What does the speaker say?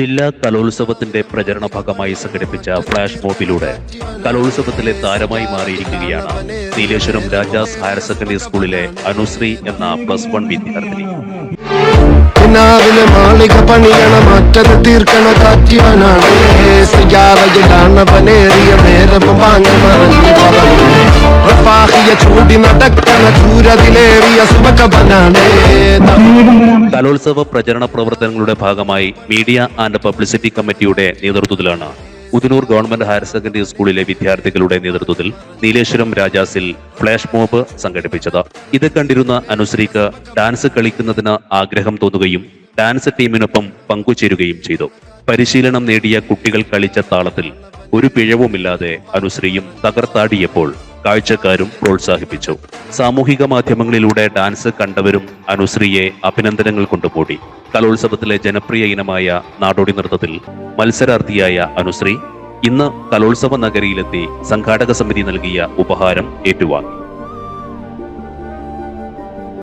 ജില്ലാ കലോത്സവത്തിന്റെ പ്രചരണ ഭാഗമായി സംഘടിപ്പിച്ച ഫ്ലാഷ് മോബിലൂടെ കലോത്സവത്തിലെ താരമായി മാറിയിരിക്കുകയാണ് നീലേശ്വരം രാജാസ് ഹയർ സെക്കൻഡറി സ്കൂളിലെ അനുശ്രീ എന്ന പ്ലസ് വൺ വിദ്യാർത്ഥിനി. മാളിക പണിയണ മറ്റത് തീർക്കണ കാറ്റിയാനാണ്. സിയാറയിലാണവനേറിയ നേരവും ചൂടി നടക്കണ ചൂരതിലേറിയ സുബകവനാണ് കലോത്സവ പ്രചരണ പ്രവർത്തനങ്ങളുടെ ഭാഗമായി മീഡിയ ആൻഡ് പബ്ലിസിറ്റി കമ്മിറ്റിയുടെ നേതൃത്വത്തിലാണ് ഉദിനൂർ ഗവൺമെന്റ് ഹയർ സെക്കൻഡറി സ്കൂളിലെ വിദ്യാർത്ഥികളുടെ നേതൃത്വത്തിൽ നീലേശ്വരം രാജാസിൽ ഫ്ലാഷ് മോബ് സംഘടിപ്പിച്ചത്. ഇത് കണ്ടിരുന്ന അനുശ്രീക്ക് ഡാൻസ് കളിക്കുന്നതിന് ആഗ്രഹം തോന്നുകയും ഡാൻസ് ടീമിനൊപ്പം പങ്കുചേരുകയും ചെയ്തു. പരിശീലനം നേടിയ കുട്ടികൾ കളിച്ച താളത്തിൽ ഒരു പിഴവുമില്ലാതെ അനുശ്രീയും തകർത്താടിയപ്പോൾ കാഴ്ചക്കാരും പ്രോത്സാഹിപ്പിച്ചു. സാമൂഹിക മാധ്യമങ്ങളിലൂടെ ഡാൻസ് കണ്ടവരും അനുശ്രീയെ അഭിനന്ദനങ്ങൾ കൊണ്ടുപോടി കലോത്സവത്തിലെ ജനപ്രിയ ഇനമായ നാടോടി നൃത്തത്തിൽ മത്സരാർത്ഥിയായ അനുശ്രീ ഇന്ന് കലോത്സവ നഗരിയിലെത്തി സംഘാടക സമിതി നൽകിയ ഉപഹാരം ഏറ്റുവാങ്ങി.